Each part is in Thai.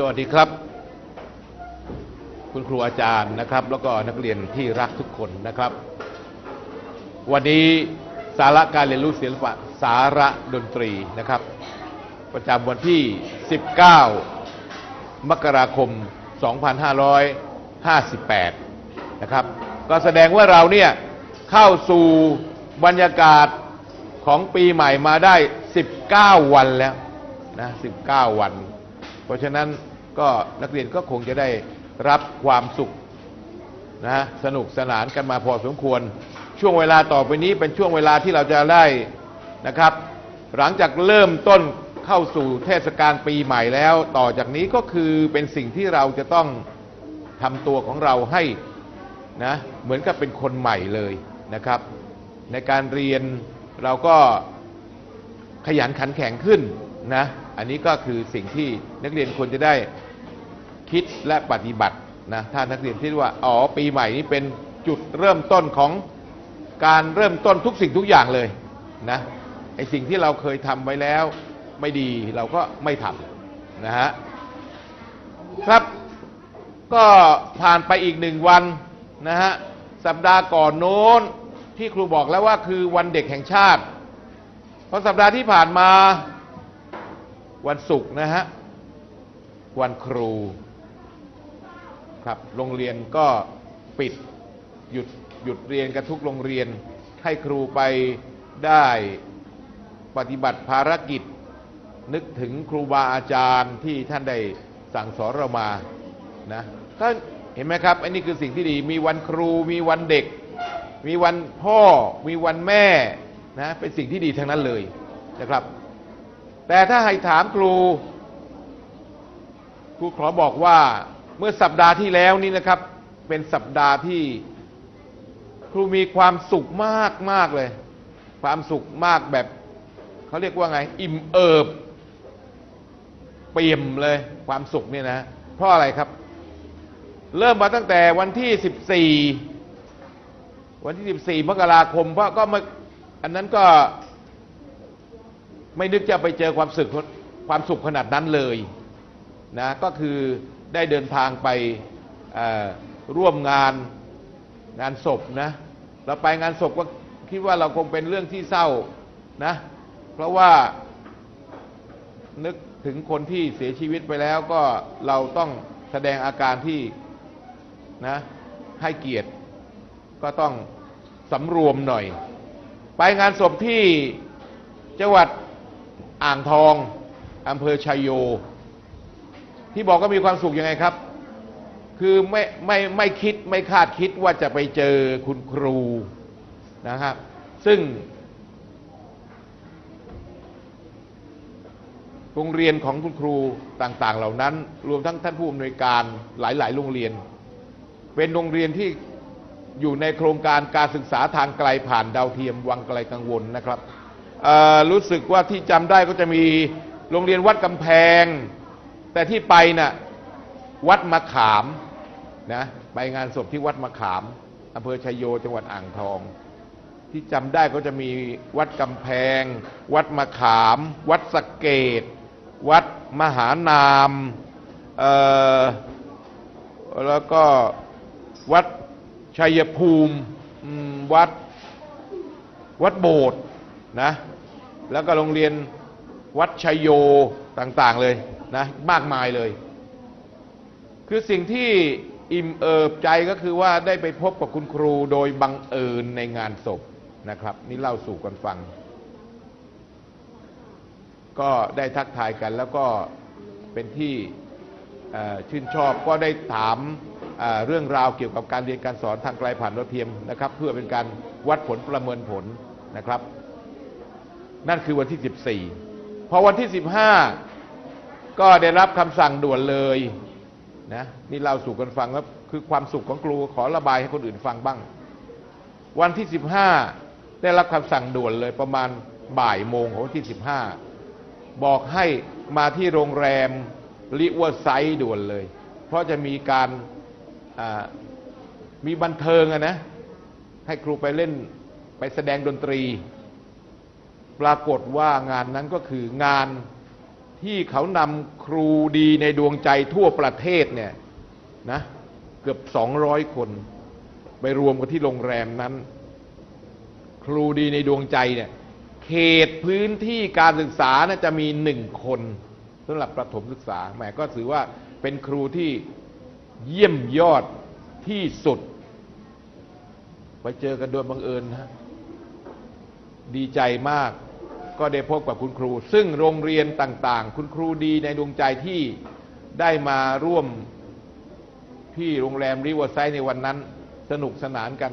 สวัสดีครับ คุณครูอาจารย์นะครับ แล้วก็นักเรียนที่รักทุกคนนะครับ วันนี้สาระการเรียนรู้ศิลปะสาระดนตรีนะครับ ประจำวันที่ 19 มกราคม 2558 นะครับ ก็แสดงว่าเราเนี่ยเข้าสู่บรรยากาศของปีใหม่มาได้ 19 วันแล้วนะ 19 วัน เพราะฉะนั้น ก็นักเรียนก็คงจะได้รับความสุขนะฮะสนุกสนานกันมาพอสมควร ช่วงเวลาต่อไปนี้เป็นช่วงเวลาที่เราจะได้นะครับ หลังจากเริ่มต้นเข้าสู่เทศกาลปีใหม่แล้ว ต่อจากนี้ก็คือเป็นสิ่งที่เราจะต้องทำตัวของเราให้นะเหมือนกับเป็นคนใหม่เลยนะครับ ในการเรียนเราก็ขยันขันแข็งขึ้นนะอันนี้ก็คือสิ่งที่นักเรียนควรจะได้ คิดและปฏิบัตินะถ้านักเรียนคิดว่าอ๋อปีใหม่นี้เป็นจุดเริ่มต้นของการเริ่มต้นทุกสิ่งทุกอย่างเลยนะไอสิ่งที่เราเคยทำไว้แล้วไม่ดีเราก็ไม่ทำนะฮะครับก็ผ่านไปอีกหนึ่งวันนะฮะสัปดาห์ก่อนโน้นที่ครูบอกแล้วว่าคือวันเด็กแห่งชาติ เพราะสัปดาห์ที่ผ่านมาวันศุกร์นะฮะวันครู ครับ โรงเรียนก็ปิดหยุดหยุดเรียนกันทุกโรงเรียน ให้ครูไปได้ปฏิบัติภารกิจ นึกถึงครูบาอาจารย์ที่ท่านได้สั่งสอนเรามานะก็เห็นไหมครับอันนี้คือสิ่งที่ดีมีวันครูมีวันเด็ก มีวันพ่อ มีวันแม่นะเป็นสิ่งที่ดีทั้งนั้นเลยนะครับ แต่ถ้าให้ถามครูครูขอบอกว่า เมื่อสัปดาห์ที่แล้วนี้นะครับ เป็นสัปดาห์ที่ครูมีความสุขมากมากเลย ความสุขมากแบบเขาเรียกว่าไง อิ่มเอิบเปี่ยมเลยความสุขเนี่ยนะ เพราะอะไรครับ เริ่มมาตั้งแต่วันที่ 14 วันที่ 14มกราคมเพราะก็มาอันนั้นก็ไม่นึกจะไปเจอความสุขความสุขขนาดนั้นเลยนะก็คือ ได้เดินทางไปร่วมงานงานศพนะเราไปงานศพก็คิดว่าเราคงเป็นเรื่องที่เศร้านะเพราะว่านึกถึงคนที่เสียชีวิตไปแล้วก็เราต้องแสดงอาการที่นะให้เกียรติก็ต้องสำรวมหน่อย ไปงานศพที่จังหวัดอ่างทองอำเภอชัยโย ที่บอกก็มีความสุขยังไงครับ คือไม่ไม่ไม่คิดไม่คาดคิดว่าจะไปเจอคุณครูนะครับ ซึ่ง โรงเรียนของคุณครูต่าง ๆ เหล่านั้น รวมทั้งท่านผู้อำนวยการหลาย ๆ โรงเรียน เป็นโรงเรียนที่อยู่ในโครงการการศึกษาทางไกลผ่านดาวเทียมวังไกลกังวลนะครับรู้สึกว่าที่จำได้ก็จะมีโรงเรียนวัดกำแพง แต่ที่ไปน่ะวัดมะขามนะไปงานศพที่วัดมะขามอำเภอชัยโยจังหวัดอ่างทอง ที่จำได้ก็จะมีวัดกำแพง วัดมะขาม วัดสะเกดวัดมหานามเอ่อแล้วก็วัดชัยภูมิวัดวัดโบสถ์นะ แล้วก็โรงเรียนวัดชัยโยต่าง ๆ เลย นะมากมายเลย คือสิ่งที่อิ่มเอิบใจก็คือว่าได้ไปพบกับคุณครูโดยบังเอิญในงานศพนะครับ นี่เล่าสู่กันฟัง ก็ได้ทักทายกันแล้วก็เป็นที่ชื่นชอบก็ได้ถามเอ่อเรื่องราวเกี่ยวกับการเรียนการสอนทางไกลผ่านดาวเทียมนะครับ เพื่อเป็นการวัดผลประเมินผลนะครับ นั่นคือวันที่ 14 พอวันที่ 15 ก็ได้รับคำสั่งด่วนเลยนะนี่เล่าสู่กันฟังแล้วคือความสุขของครูขอระบายให้คนอื่นฟังบ้าง วันที่ 15 ได้รับคำสั่งด่วนเลยประมาณบ่ายโมงของวันที่ 15 บอกให้มาที่โรงแรมลิเวอร์ไซด์ด่วนเลย เพราะจะมีการมีบันเทิงอะนะ ให้ครูไปเล่นไปแสดงดนตรี ปรากฏว่างานนั้นก็คืองาน ที่เขานำครูดีในดวงใจทั่วประเทศเนี่ยนะเกือบสองร้อยคน ไปรวมกันที่โรงแรมนั้น ครูดีในดวงใจเนี่ยเขตพื้นที่การศึกษาน่ะจะมีหนึ่งคนสำหรับประถมศึกษาแหมก็ถือว่าเป็นครูที่เยี่ยมยอดที่สุด ไปเจอกันโดยบังเอิญนะดีใจมาก ก็ได้พบกับคุณครู ซึ่งโรงเรียนต่างๆ คุณครูดีในดวงใจที่ได้มาร่วมที่โรงแรมริเวอร์ไซด์ในวันนั้นสนุกสนานกัน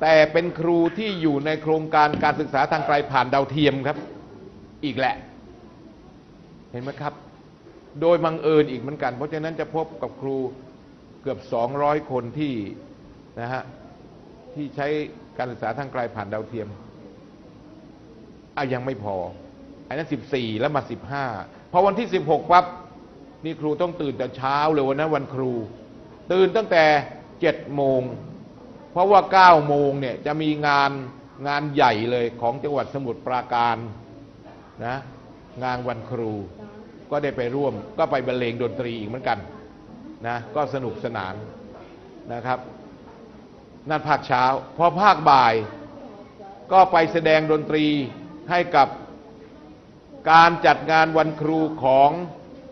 แต่เป็นครูที่อยู่ในโครงการการศึกษาทางไกลผ่านดาวเทียมครับ อีกแหละ เห็นไหมครับ โดยบังเอิญอีกเหมือนกัน เพราะฉะนั้นจะพบกับครูเกือบ 200 คนที่นะฮะที่ใช้การศึกษาทางไกลผ่านดาวเทียม อะยังไม่พอ อันนั้นสิบสี่แล้วมาสิบห้าพอวันที่สิบหกปั๊บนี่ครูต้องตื่นแต่เช้าเลยวันนั้นวันครู ตื่นตั้งแต่เจ็ดโมง เพราะว่าเก้าโมงเนี่ยจะมีงานงานใหญ่เลยของจังหวัดสมุทรปราการนะงานวันครู ก็ได้ไปร่วม ก็ไปบรรเลงดนตรีอีกเหมือนกันนะก็สนุกสนานนะครับ นั่นภาคเช้า พอภาคบ่าย ก็ไปแสดงดนตรี ให้กับการจัดงานวันครูของ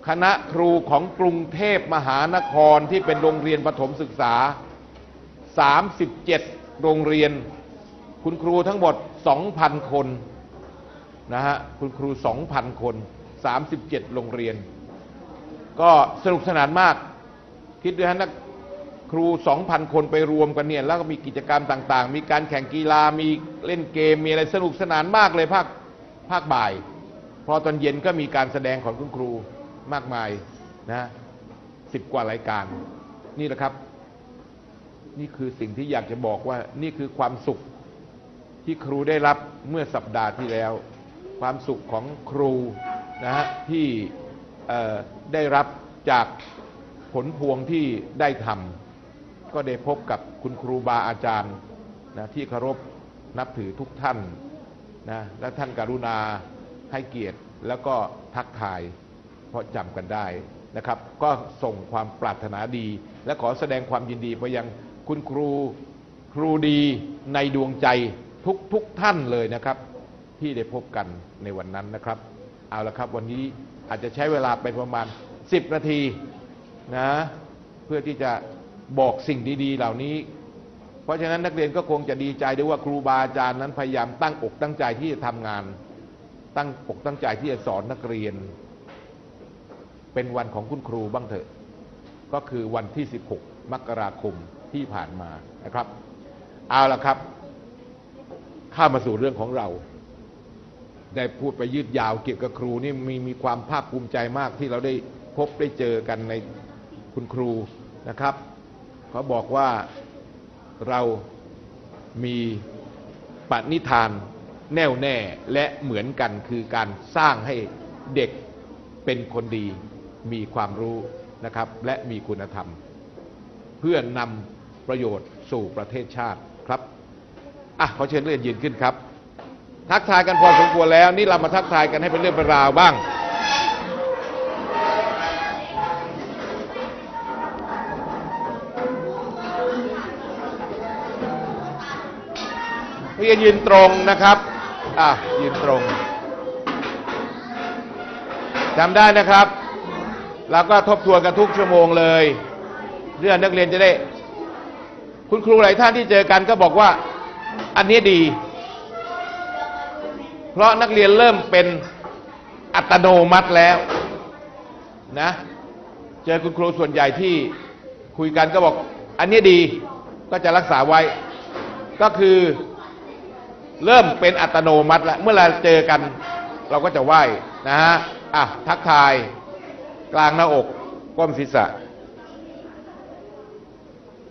คณะครูของกรุงเทพมหานครที่เป็นโรงเรียนประถมศึกษา 37 โรงเรียน คุณครูทั้งหมด 2,000 คนนะฮะคุณครู 2,000 คน 37 โรงเรียน ก็สนุกสนานมาก คิดดูฮะนัก ครู 2,000 คนไปรวมกันเนี่ยแล้วก็มีกิจกรรมต่างๆ มีการแข่งกีฬามีเล่นเกมมีอะไรสนุกสนานมากเลยภาคภาคบ่าย พอตอนเย็นก็มีการแสดงของคุณครูมากมายนะสิบกว่ารายการ นี่แหละครับ นี่คือสิ่งที่อยากจะบอกว่านี่คือความสุขที่ครูได้รับเมื่อสัปดาห์ที่แล้ว ความสุขของครูนะฮะที่ได้รับจากผลพวงที่ได้ทำ ก็ได้พบกับคุณครูบาอาจารย์นะที่เคารพนับถือทุกท่านนะและท่านกรุณาให้เกียรติแล้วก็ทักทาย เพราะจำกันได้นะครับ ก็ส่งความปรารถนาดี และขอแสดงความยินดีไปยังคุณครูครูดีในดวงใจทุกทุกท่านเลยนะครับ ที่ได้พบกันในวันนั้นนะครับ เอาละครับวันนี้อาจจะใช้เวลาไปประมาณ 10 นาทีนะเพื่อที่จะ บอกสิ่งดีๆ เหล่านี้ เพราะฉะนั้นนักเรียนก็คงจะดีใจด้วยว่าครูบาอาจารย์นั้นพยายามตั้งอกตั้งใจที่จะทำงาน ตั้งอกตั้งใจที่จะสอนนักเรียน เป็นวันของคุณครูบ้างเถอะ ก็คือวันที่ 16 มกราคมที่ผ่านมานะครับ เอาละครับ ข้ามาสู่เรื่องของเราได้พูดไปยืดยาวเกี่ยวกับครูนี่มีมีความภาคภูมิใจมากที่เราได้พบได้เจอกันในคุณครูนะครับ เขาบอกว่าเรามีปณิธานแน่วแน่และเหมือนกันคือการสร้างให้เด็กเป็นคนดีมีความรู้นะครับและมีคุณธรรม เพื่อนำประโยชน์สู่ประเทศชาติครับอะขอเชิญเรียนยืนขึ้นครับ ทักทายกันพอสมควรแล้ว นี่เรามาทักทายกันให้เป็นเรื่องเป็นราวบ้าง เรียนยืนตรงนะครับอะยืนตรงจำได้นะครับเราก็ทบทวนกันทุกชั่วโมงเลยเรื่องนักเรียนจะได้ คุณครูหลายท่านที่เจอกันก็บอกว่า อันนี้ดี เพราะนักเรียนเริ่มเป็นอัตโนมัติแล้วนะเจอคุณครูส่วนใหญ่ที่คุยกันก็บอก อันนี้ดีก็จะรักษาไว้ ก็คือ เริ่มเป็นอัตโนมัติแล้ว เมื่อเราเจอกัน เราก็จะไหว้นะฮะอะทักทาย กลางหน้าอกก้มศีรษะ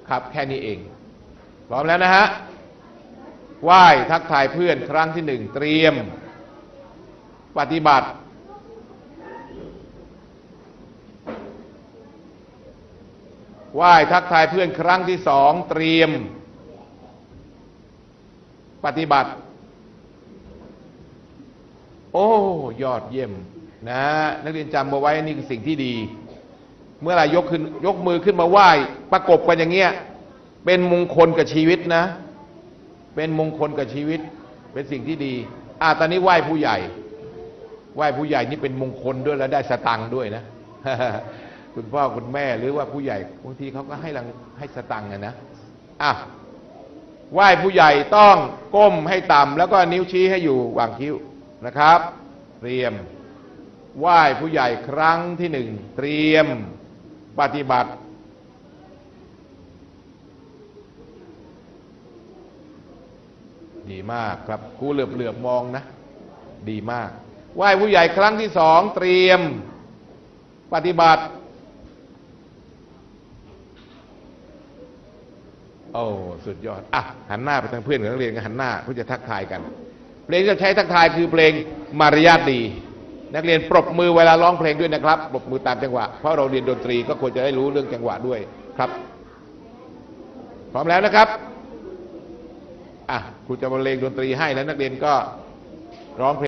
ครับแค่นี้เอง พร้อมแล้วนะฮะไหว้ทักทายเพื่อนครั้งที่หนึ่งเตรียม ปฏิบัติไหว้ทักทายเพื่อนครั้งที่สองเตรียม ปฏิบัติ โอ้ ยอดเยี่ยมนะนักเรียนจำเอาไว้นี่คือสิ่งที่ดี เมื่อไหรยกขึ้นยกมือขึ้นมาไหว้ ประกบกันอย่างเงี้ย เป็นมงคลกับชีวิตนะ เป็นมงคลกับชีวิต เป็นสิ่งที่ดีอ่าตอนนี้ไหว้ผู้ใหญ่ ไหว้ผู้ใหญ่นี่เป็นมงคลด้วยแล้วได้สตังค์ด้วยนะคุณพ่อคุณแม่หรือว่าผู้ใหญ่บางทีเขาก็ให้รังให้สตังค์นะอะ ไหว้ผู้ใหญ่ต้องก้มให้ต่ำแล้วก็นิ้วชี้ให้อยู่วางคิ้วนะครับ เตรียม ไหว้ผู้ใหญ่ครั้งที่หนึ่งเตรียมปฏิบัติ ดีมากครับครูเหลือบเหลือบมองนะ ดีมาก ไหว้ผู้ใหญ่ครั้งที่สองเตรียม ปฏิบัติ โอ้สุดยอดอะหันหน้าไปทางเพื่อนกับนักเรียนกันหันหน้าเพื่อจะทักทายกัน เพลงที่จะใช้ทักทายคือเพลงมารยาทดี นักเรียนปรบมือเวลาร้องเพลงด้วยนะครับ ปรบมือตามจังหวะ เพราะเราเรียนดนตรีก็ควรจะได้รู้เรื่องจังหวะด้วยครับ พร้อมแล้วนะครับอะครูจะบรรเลงดนตรีให้แล้วนักเรียนก็ร้องเพลง